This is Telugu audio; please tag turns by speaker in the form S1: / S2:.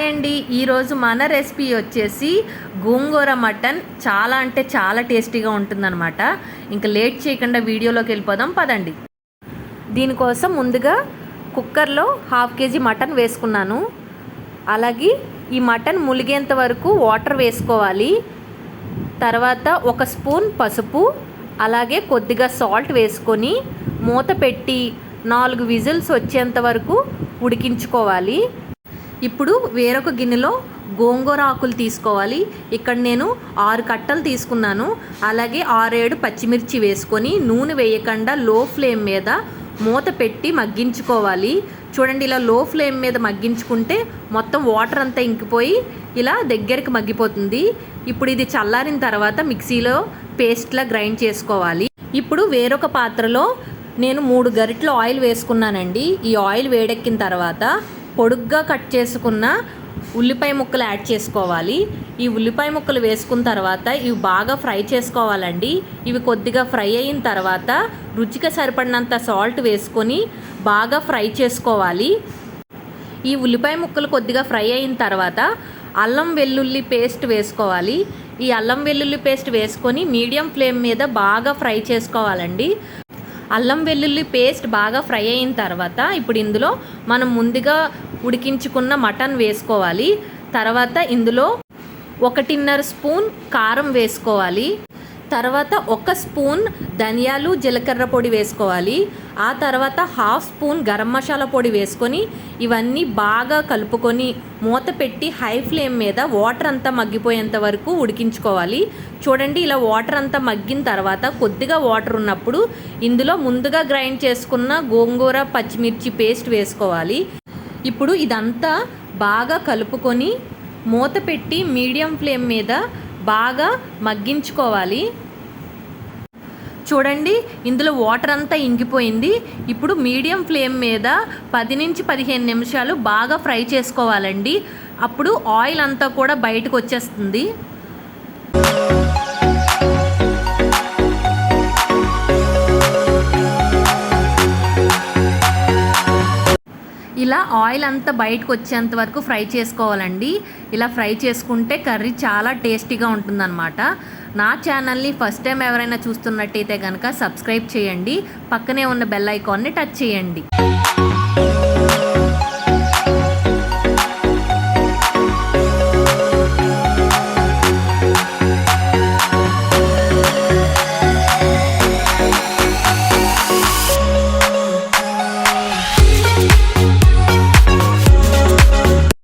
S1: హాయ్ అండి ఈరోజు మన రెసిపీ వచ్చేసి గోంగూర మటన్. చాలా అంటే చాలా టేస్టీగా ఉంటుందన్నమాట. ఇంకా లేట్ చేయకుండా వీడియోలోకి వెళ్ళిపోదాం పదండి. దీనికోసం ముందుగా కుక్కర్లో హాఫ్ కేజీ మటన్ వేసుకున్నాను. అలాగే ఈ మటన్ ములిగేంత వరకు వాటర్ వేసుకోవాలి. తర్వాత ఒక స్పూన్ పసుపు అలాగే కొద్దిగా సాల్ట్ వేసుకొని మూత పెట్టి నాలుగు విజిల్స్ వచ్చేంత వరకు ఉడికించుకోవాలి. ఇప్పుడు వేరొక గిన్నెలో గోంగూర ఆకులు తీసుకోవాలి. ఇక్కడ నేను ఆరు కట్టలు తీసుకున్నాను. అలాగే ఆరేడు పచ్చిమిర్చి వేసుకొని నూనె వేయకుండా లో ఫ్లేమ్ మీద మూత పెట్టి మగ్గించుకోవాలి. చూడండి ఇలా లో ఫ్లేమ్ మీద మగ్గించుకుంటే మొత్తం వాటర్ అంతా ఇంకిపోయి ఇలా దగ్గరికి మగ్గిపోతుంది. ఇప్పుడు ఇది చల్లారిన తర్వాత మిక్సీలో పేస్ట్లా గ్రైండ్ చేసుకోవాలి. ఇప్పుడు వేరొక పాత్రలో నేను మూడు గరిటలు ఆయిల్ వేసుకున్నానండి. ఈ ఆయిల్ వేడెక్కిన తర్వాత పొడుగ్గా కట్ చేసుకున్న ఉల్లిపాయ ముక్కలు యాడ్ చేసుకోవాలి. ఈ ఉల్లిపాయ ముక్కలు వేసుకున్న తర్వాత ఇవి బాగా ఫ్రై చేసుకోవాలండి. ఇవి కొద్దిగా ఫ్రై అయిన తర్వాత రుచికి సరిపడినంత సాల్ట్ వేసుకొని బాగా ఫ్రై చేసుకోవాలి. ఈ ఉల్లిపాయ ముక్కలు కొద్దిగా ఫ్రై అయిన తర్వాత అల్లం వెల్లుల్లి పేస్ట్ వేసుకోవాలి. ఈ అల్లం వెల్లుల్లి పేస్ట్ వేసుకొని మీడియం ఫ్లేమ్ మీద బాగా ఫ్రై చేసుకోవాలండి. అల్లం వెల్లుల్లి పేస్ట్ బాగా ఫ్రై అయిన తర్వాత ఇప్పుడు ఇందులో మనం ముందుగా ఉడికించుకున్న మటన్ వేసుకోవాలి. తర్వాత ఇందులో ఒకటిన్నర స్పూన్ కారం వేసుకోవాలి. తర్వాత ఒక స్పూన్ ధనియాలు జీలకర్ర పొడి వేసుకోవాలి. ఆ తర్వాత హాఫ్ స్పూన్ గరం మసాలా పొడి వేసుకొని ఇవన్నీ బాగా కలుపుకొని మూత పెట్టి హై ఫ్లేమ్ మీద వాటర్ అంతా మగ్గిపోయేంత వరకు ఉడికించుకోవాలి. చూడండి ఇలా వాటర్ అంతా మగ్గిన తర్వాత కొద్దిగా వాటర్ ఉన్నప్పుడు ఇందులో ముందుగా గ్రైండ్ చేసుకున్న గోంగూర పచ్చిమిర్చి పేస్ట్ వేసుకోవాలి. ఇప్పుడు ఇదంతా బాగా కలుపుకొని మూత పెట్టి మీడియం ఫ్లేమ్ మీద బాగా మగ్గించుకోవాలి. చూడండి ఇందులో వాటర్ అంతా ఇంకిపోయింది. ఇప్పుడు మీడియం ఫ్లేమ్ మీద పది నుంచి పదిహేను నిమిషాలు బాగా ఫ్రై చేసుకోవాలండి. అప్పుడు ఆయిల్ అంతా కూడా బయటకు వచ్చేస్తుంది. ఇలా ఆయిల్ అంతా బయటకు వచ్చేంత వరకు ఫ్రై చేసుకోవాలండి. ఇలా ఫ్రై చేసుకుంటే కర్రీ చాలా టేస్టీగా ఉంటుందన్నమాట. నా ఛానల్ని ఫస్ట్ టైం ఎవరైనా చూస్తున్నట్టయితే కనుక సబ్స్క్రైబ్ చేయండి. పక్కనే ఉన్న బెల్ ఐకాన్ని టచ్ చేయండి.